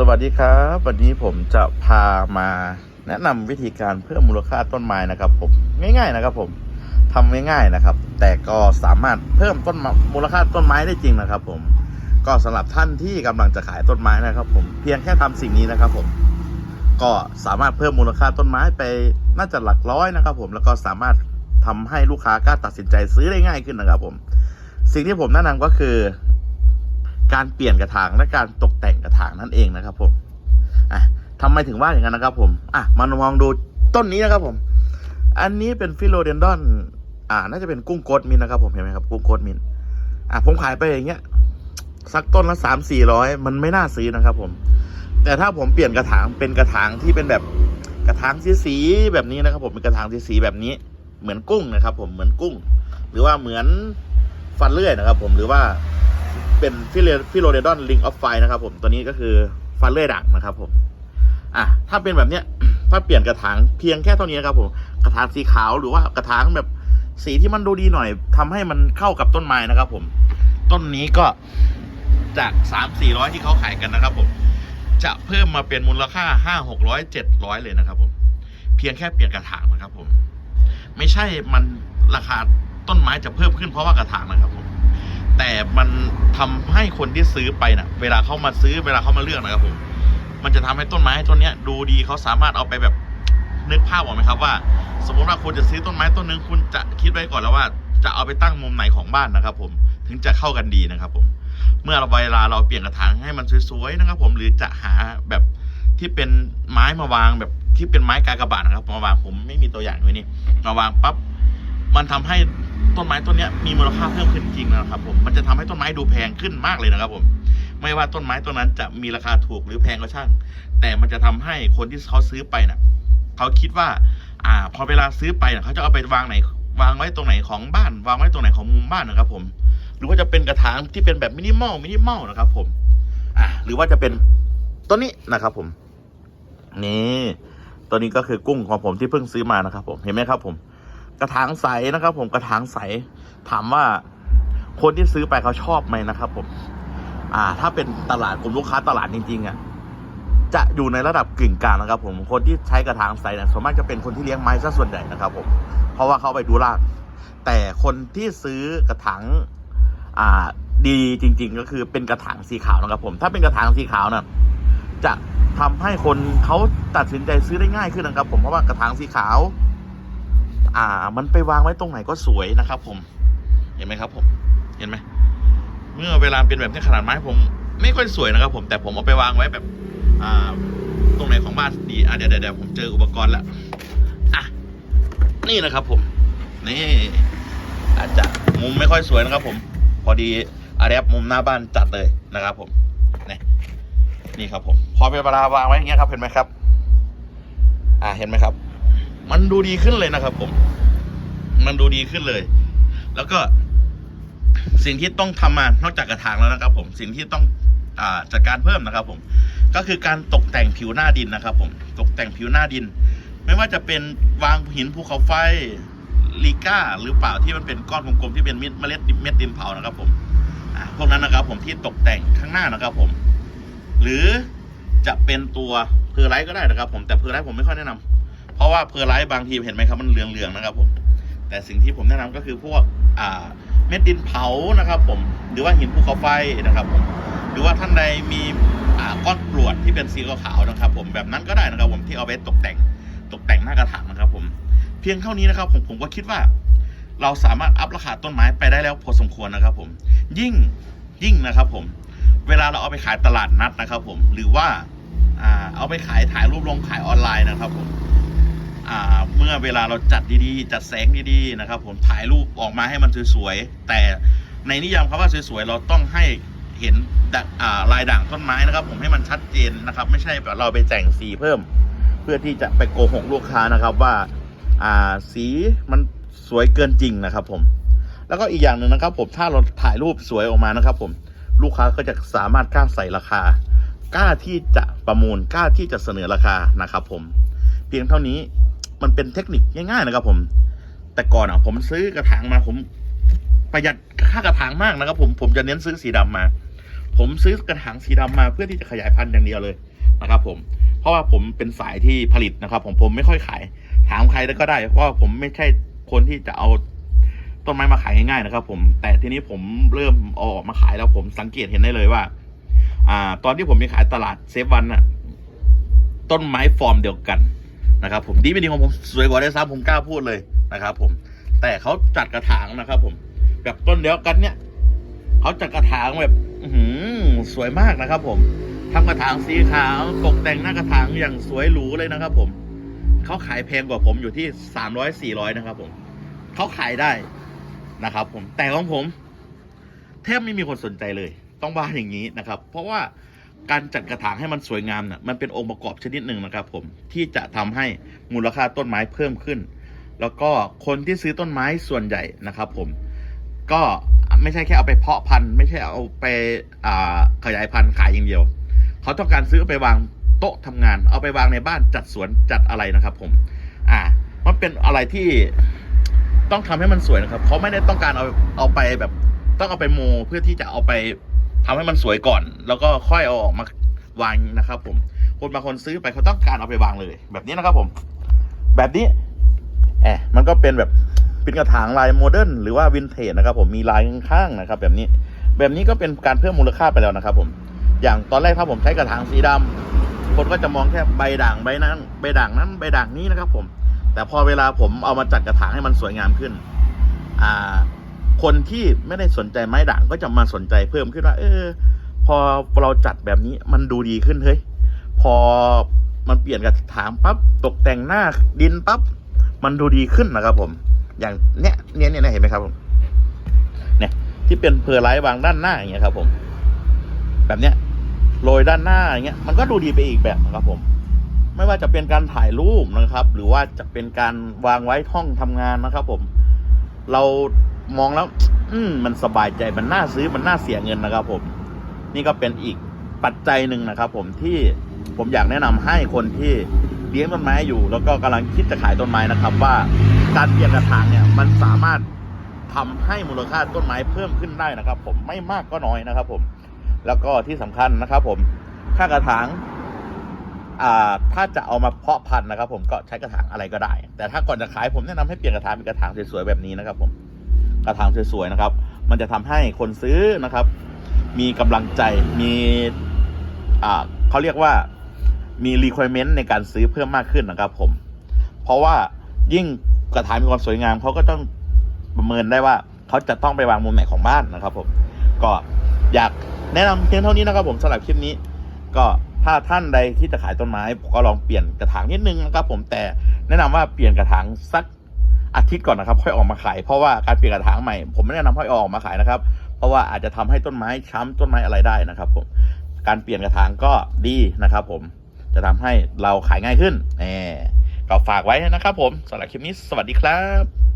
สวัสดีครับ วันนี้ผมจะพามาแนะนำวิธีการเพิ่มมูลค่าต้นไม้นะครับ ผมง่ายๆนะครับ ผมทำง่ายๆนะครับ แต่ก็สามารถเพิ่มต้นม้มูลค่าต้นไม้ได้จริงนะครับ ผมก็สำหรับท่านที่กำลังจะขายต้นไม้นะครับ ผมเพียงแค่ทำสิ่งนี้นะครับ ผมก็สามารถเพิ่มมูลค่าต้นไม้ไปน่าจะหลักร้อยนะครับ ผมแล้วก็สามารถทำให้ลูกค้ากล้าตัดสินใจซื้อได้ง่ายขึ้นนะครับ ผม สิ่งที่ผมแนะนำก็คือ การเปลี่ยนกระถางและการตกแต่งกระถางนั่นเองนะครับ ผมอะทำไมถึงว่าอย่างนั้นนะครับ ผมอะมามองดูต้นนี้นะครับ ผม อันนี้เป็นฟิโลเดนดอน อ่า น่าจะเป็นกุ้งโกดมินนะครับ ผมเห็นไหมครับกุ้งโกดมิน อะผมขายไปอย่างเงี้ยสักต้นละสามสี่ร้อยมันไม่น่าซื้อนะครับ ผม แต่ถ้าผมเปลี่ยนกระถางเป็นกระถางที่เป็นแบบกระถางสีสีแบบนี้นะครับ ผมเป็นกระถางสีสีแบบนี้ เหมือนกุ้งนะครับ ผมเหมือนกุ้ง หรือว่าเหมือนฟันเลื่อยนะครับ ผมหรือว่า เป็นฟิโลฟิโลเดดอนลิงออฟไฟนะครับผมตัวนี้ก็คือฟันเลื่อยด่างนะครับผมอะถ้าเป็นแบบเนี้ยถ้าเปลี่ยนกระถางเพียงแค่เท่านี้นะครับผมกระถางสีขาวหรือว่ากระถางแบบสีที่มันดูดีหน่อยทำให้มันเข้ากับต้นไม้นะครับผม ต้นนี้ก็จากสามสี่ร้อยที่เขาขายกันนะครับผม จะเพิ่มมาเป็นมูลค่าห้าหกร้อยเจ็ดร้อยเลยนะครับผม เพียงแค่เปลี่ยนกระถางนะครับผม ไม่ใช่มันราคาต้นไม้จะเพิ่มขึ้นเพราะว่ากระถางนะครับผม แต่มันทำให้คนที่ซื้อไปนะเวลาเขามาซื้อเวลาเขามาเลือกนะครับผม มันจะทำให้ต้นไม้ต้นเนี้ยดูดีเขาสามารถเอาไปแบบนึกภาพออกไหมครับว่า สมมติว่าคุณจะซื้อต้นไม้ต้นหนึงคุณจะคิดไว้ก่อนแล้วว่า จะเอาไปตั้งมุมไหนของบ้านนะครับ ผมถึงจะเข้ากันดีนะครับ ผม เมื่อเราเวลาเราเปลี่ยนกระถางให้มันสวยๆนะครับ ผมหรือจะหาแบบที่เป็นไม้มาวางแบบที่เป็นไม้กากบาทนะครับ มาวางผมไม่มีตัวอย่างไว้นี่มาวางปั๊บมันทำให้ ต้นไม้ต้นนี้มีมูลค่าเพิ่มขึ้นจริงนะครับผมมันจะทำให้ต้นไม้ดูแพงขึ้นมากเลยนะครับผมไม่ว่าต้นไม้ต้นนั้นจะมีราคาถูกหรือแพงก็ช่าง แต่มันจะทำให้คนที่เขาซื้อไปน่ะเขาคิดว่า อ่า พอเวลาซื้อไปน่ะเขาจะเอาไปวางไหน วางไว้ตรงไหนของบ้าน วางไว้ตรงไหนของมุมบ้านนะครับผม หรือว่าจะเป็นกระถางที่เป็นแบบมินิมอลมินิมอลนะครับผม อ่าหรือว่าจะเป็นต้นนี้นะครับผม นี่ตัวนี้ก็คือกุ้งของผมที่เพิ่งซื้อมานะครับผมเห็นไหมครับผม กระถางใสนะครับ ผมกระถางใส ถามว่าคนที่ซื้อไปเขาชอบไหมนะครับผม อ่า ถ้าเป็นตลาดกลุ่มลูกค้าตลาดจริงๆอะ จะอยู่ในระดับกึ่งกลางนะครับ ผม คนที่ใช้กระถางใสเนี่ยส่วนมากจะเป็นคนที่เลี้ยงไม้ซะส่วนใหญ่นะครับ ผม เพราะว่าเขาไปดูราก แต่คนที่ซื้อกระถางอ่า ดีจริง ๆ ก็คือเป็นกระถางสีขาวนะครับ ผม ถ้าเป็นกระถางสีขาวน่ะจะทำให้คนเขาตัดสินใจซื้อได้ง่ายขึ้นนะครับ ผมเพราะว่ากระถางสีขาว อ่า มันไปวางไว้ตรงไหนก็สวยนะครับผม เห็นไหมครับผม เห็นไหม เมื่อเวลาเป็นแบบที่ขนาดไม้ผม ไม่ค่อยสวยนะครับ ผม แต่ผมเอาไปวางไว้แบบ อ่า ตรงไหนของบ้านดี อะเดี๋ยวเดี๋ยวเดี๋ยวผมเจออุปกรณ์แล้ว อะ นี่นะครับ ผม นี่ อาจจะมุมไม่ค่อยสวยนะครับ ผม พอดีอาแรปมุมหน้าบ้านจัดเลยนะครับ ผม นี่นี่ครับผม พอเป็นเวลาวางไว้อย่างเงี้ยครับ เห็นไหมครับ อ่า เห็นไหมครับ มันดูดีขึ้นเลยนะครับ ผม มันดูดีขึ้นเลย แล้วก็สิ่งที่ต้องทำมานอกจากกระถางแล้วนะครับ ผมสิ่งที่ต้องอจัดการเพิ่มนะครับ ผม ก็คือการตกแต่งผิวหน้าดินนะครับ ผมตกแต่งผิวหน้าดิน ไม่ว่าจะเป็นวางหินภูเขาไฟลีก้าหรือเปล่าที่มันเป็นก้อนกลมๆที่เป็นเม็ดเมล็ดเม็ดดินเผานะครับ ผมพวกนั้นนะครับ ผมที่ตกแต่งข้างหน้านะครับ ผม หรือจะเป็นตัวเพอร์ไลท์ก็ได้นะครับ ผมแต่เพอร์ไลท์ผมไม่ค่อยแนะนำ เพราะว่าเพอร์ไลท์บางทีเห็นไหมครับมันเหลืองๆนะครับผมแต่สิ่งที่ผมแนะนำก็คือพวกอ่าเม็ดดินเผานะครับผมหรือว่าหินภูเขาไฟนะครับผมหรือว่าท่านใดมีอ่าก้อนกรวดที่เป็นสีขาวๆนะครับ ผมแบบนั้นก็ได้นะครับ ผมที่เอาไปตกแต่งตกแต่งหน้ากระถางนะครับ ผมเพียงเท่านี้นะครับผมผมก็คิดว่า เราสามารถอัพราคาต้นไม้ไปได้แล้วพอสมควรนะครับ ผมยิ่งยิ่งนะครับ ผมเวลาเราเอาไปขายตลาดนัดนะครับ ผมหรือว่าอ่าเอาไปขายถ่ายรูปลงขายออนไลน์นะครับ ผม เมื่อเวลาเราจัดดีๆ จัดแสงดีๆนะครับ ผมถ่ายรูปออกมาให้มันสวยๆแต่ในนิยามคำว่าสวยๆเราต้องให้เห็นลายด่างต้นไม้นะครับ ผมให้มันชัดเจนนะครับ ไม่ใช่แบบเราไปแต่งสีเพิ่ม เพื่อที่จะไปโกหกลูกค้านะครับว่าอ่าสีมันสวยเกินจริงนะครับ ผม แล้วก็อีกอย่างหนึ่งนะครับ ผมถ้าเราถ่ายรูปสวยออกมานะครับ ผมลูกค้าก็จะสามารถกล้าใส่ราคากล้าที่จะประมูลกล้าที่จะเสนอราคานะครับ ผม เพียงเท่านี้ มันเป็นเทคนิคง่ายๆนะครับ ผม แต่ก่อนอะผมซื้อกระถางมาผม ประหยัดค่ากระถางมากนะครับ ผมผมจะเน้นซื้อสีดำมา ผมซื้อกระถางสีดำมาเพื่อที่จะขยายพันธุ์อย่างเดียวเลยนะครับ ผม เพราะว่าผมเป็นสายที่ผลิตนะครับ ผมผมไม่ค่อยขาย ถามใครก็ได้ เพราะว่าผมไม่ใช่คนที่จะเอาต้นไม้มาขายง่ายๆนะครับ ผมแต่ทีนี้ผมเริ่มออกมาขายแล้วผมสังเกตเห็นได้เลยว่า อ่า ตอนที่ผมมีขายตลาดเซฟวันน่ะต้นไม้ฟอร์มเดียวกัน นะครับผมดีไม่ดีของผมสวยกว่าได้ซ้ำผมกล้าพูดเลยนะครับ ผม แต่เขาจัดกระถางนะครับ ผม แบบต้นเดียวกันเนี่ยเขาจัดกระถางแบบหือสวยมากนะครับ ผมทำกระถางสีขาวตกแต่งหน้ากระถางอย่างสวยหรูเลยนะครับ ผมเขาขายแพงกว่าผมอยู่ที่สามร้อยสี่ร้อยนะครับ ผมเขาขายได้นะครับ ผมแต่ของผม แทบไม่มีคนสนใจเลย ต้องว่าอย่างนี้นะครับ เพราะว่า การจัดกระถางให้มันสวยงามน่ะมันเป็นองค์ประกอบชนิดหนึ่งนะครับผมที่จะทำให้มูลค่าต้นไม้เพิ่มขึ้น แล้วก็คนที่ซื้อต้นไม้ส่วนใหญ่นะครับผมก็ไม่ใช่แค่เอาไปเพาะพันธุ์ ไม่ใช่เอาไปาขยายพันธุ์ขายอย่างเดียว เขาต้องการซื้อไปวางโต๊ะทำงาน เอาไปวางในบ้านจัดสวนจัดอะไรนะครับผม อ่า มันเป็นอะไรที่ต้องทำให้มันสวยนะครับ เขาไม่ได้ต้องการเอาเอาไปแบบต้องเอาไปโมเพื่อที่จะเอาไป ทำให้มันสวยก่อน แล้วก็ค่อยเอาออกมาวางนะครับ ผม คนบางคนซื้อไปเขาต้องการเอาไปวางเลย แบบนี้นะครับ ผม แบบนี้แอบมันก็เป็นแบบเป็นกระถางลายโมเดิร์นหรือว่าวินเทจนะครับ ผมมีลายข้างๆนะครับ แบบนี้ แบบนี้ก็เป็นการเพิ่มมูลค่าไปแล้วนะครับ ผม อย่างตอนแรกถ้าผมใช้กระถางสีดำคนก็จะมองแค่ใบด่างใบนั้น ใบด่างนั้นใบด่างนี้นะครับ ผม แต่พอเวลาผมเอามาจัดกระถางให้มันสวยงามขึ้น อ่า คนที่ไม่ได้สนใจไม้ด่างก็จะมาสนใจเพิ่มขึ้นว่า เออ พอเราจัดแบบนี้มันดูดีขึ้นเฮ้ยพอมันเปลี่ยนกระถางปั๊บตกแต่งหน้าดินปั๊บมันดูดีขึ้นนะครับผม อย่างเนี้ยเนี้ยเนี่ยเห็นไหมครับผมเนี่ยที่เป็นเพอร์ไลท์วางด้านหน้าอย่างเงี้ยครับผม แบบเนี้ยโรยด้านหน้าอย่างเงี้ยมันก็ดูดีไปอีกแบบนะครับผม ไม่ว่าจะเป็นการถ่ายรูปนะครับ หรือว่าจะเป็นการวางไว้ห้องทำงานนะครับ ผม เรา มองแล้ว อืมมันสบายใจมันน่าซื้อมันน่าเสียเงินนะครับ ผม นี่ก็เป็นอีกปัจจัยหนึ่งนะครับ ผมที่ผมอยากแนะนำให้คนที่เลี้ยงต้นไม้อยู่ แล้วก็กำลังคิดจะขายต้นไม้นะครับ ว่าการเปลี่ยนกระถางเนี่ย มันสามารถทำให้มูลค่าต้นไม้เพิ่มขึ้นได้นะครับ ผมไม่มากก็น้อยนะครับ ผม แล้วก็ที่สำคัญนะครับ ผมค่ากระถางอ่าถ้าจะเอามาเพาะพันธุ์นะครับ ผมก็ใช้กระถางอะไรก็ได้ แต่ถ้าก่อนจะขายผมแนะนำให้เปลี่ยนกระถางเป็นกระถางสวยๆแบบนี้นะครับผม กระถางสวยๆนะครับ มันจะทำให้คนซื้อนะครับ มีกำลังใจมีอ่าเขาเรียกว่ามี requirement ในการซื้อเพิ่มมากขึ้นนะครับผม เพราะว่ายิ่งกระถางมีความสวยงามเขาก็ต้องประเมินได้ว่าเขาจะต้องไปวางมุมไหนของบ้านนะครับผมก็อยากแนะนำเพียงเท่านี้นะครับผมสำหรับคลิปนี้ ก็ถ้าท่านใดที่จะขายต้นไม้ก็ลองเปลี่ยนกระถางนิดนึงนะครับผมแต่แนะนำว่าเปลี่ยนกระถางสัก อาทิตย์ก่อนนะครับ ค่อยออกมาขาย เพราะว่าการเปลี่ยนกระถางใหม่ผมไม่แนะนำให้ออกมาขายนะครับ เพราะว่าอาจจะทำให้ต้นไม้ช้ำต้นไม้อะไรได้นะครับผมการเปลี่ยนกระถางก็ดีนะครับ ผมจะทำให้เราขายง่ายขึ้นแหมก็ฝากไว้นะครับ ผมสำหรับคลิปนี้สวัสดีครับ